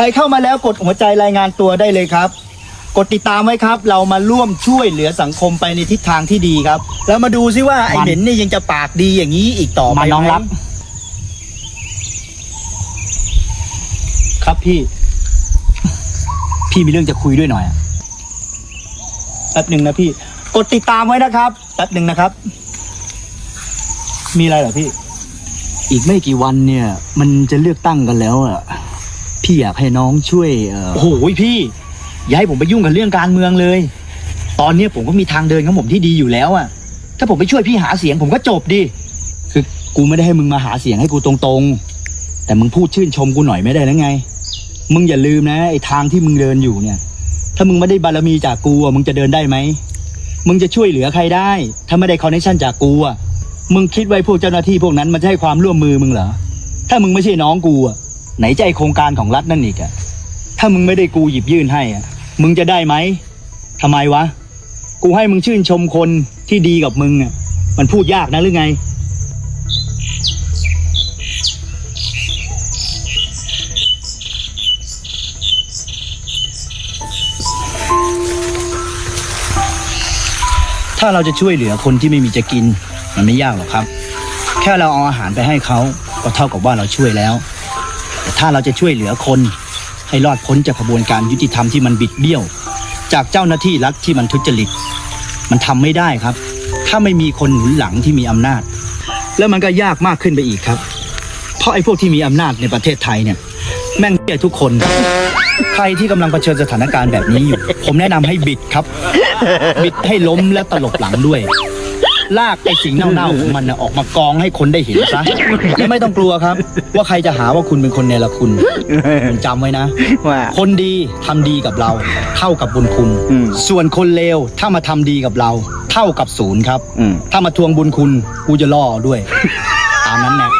รเข้ามาแล้วกดหัวใจรายงานตัวได้เลยครับ กดติดตามไว้ครับ เรามาร่วมช่วยเหลือสังคมไปในทิศทางที่ดีครับ แล้วมาดูซิว่าไอ้มันเหม็นนี่ยังจะปากดีอย่างนี้อีกต่อไปมาน้องไหมรักครับพี่ พี่มีเรื่องจะคุยด้วยหน่อยอะแป๊บหนึ่งนะพี่ กดติดตามไว้นะครับแป๊บหนึ่งนะครับ มีอะไรเหรอพี่ อีกไม่กี่วันเนี่ย มันจะเลือกตั้งกันแล้วอะ พี่อยากให้น้องช่วยเอ่อโอ้โหพี่อย่าให้ผมไปยุ่งกับเรื่องการเมืองเลย ตอนเนี้ยผมก็มีทางเดินของผมที่ดีอยู่แล้วอะถ้าผมไปช่วยพี่หาเสียงผมก็จบดิคือกูไม่ได้ให้มึงมาหาเสียงให้กูตรงๆ แต่มึงพูดชื่นชมกูหน่อยไม่ได้แล้วไง มึงอย่าลืมนะไอ้ทางที่มึงเดินอยู่เนี่ย ถ้ามึงไม่ได้บารมีจากกูอะมึงจะเดินได้ไหมมึงจะช่วยเหลือใครได้ ถ้าไม่ได้คอนเนคชั่นจากกูอะมึงคิดไว้พวกเจ้าหน้าที่พวกนั้นมันจะให้ความร่วมมือมึงเหรอถ้ามึงไม่ใช่น้องกูอะ ไหนใจโครงการของรัฐนั่นอีกอะถ้ามึงไม่ได้กูหยิบยื่นให้อะมึงจะได้ไหมทำไมวะ กูให้มึงชื่นชมคนที่ดีกับมึงอะมันพูดยากนะหรือไง ถ้าเราจะช่วยเหลือคนที่ไม่มีจะกิน มันไม่ยากหรอกครับ แค่เราเอาอาหารไปให้เขาก็เท่ากับว่าเราช่วยแล้ว ถ้าเราจะช่วยเหลือคน ให้รอดพ้นจากกระบวนการยุติธรรมที่มันบิดเบี้ยว จากเจ้าหน้าที่รัฐที่มันทุจริต มันทำไม่ได้ครับ ถ้าไม่มีคนหนุนหลังที่มีอำนาจ แล้วมันก็ยากมากขึ้นไปอีกครับ เพราะไอ้พวกที่มีอำนาจในประเทศไทยเนี่ย แม่งเหี้ยทุกคน ใครที่กำลังเผชิญสถานการณ์แบบนี้อยู่ ผมแนะนำให้บิดครับ บิดให้ล้มและตลบหลังด้วย ลากไอ้สิ่งเน่าๆของมันนะออกมากองให้คนได้เห็นซะและไม่ต้องกลัวครับ ว่าใครจะหาว่าคุณเป็นคนเนรคุณคุณจำไว้นะ ว่า คนดีทำดีกับเราเท่ากับบุญคุณ อืมส่วนคนเลวถ้ามาทำดีกับเรา เท่ากับศูนย์ครับ อืม ถ้ามาทวงบุญคุณกูจะล่อด้วย ตามนั้นแหละ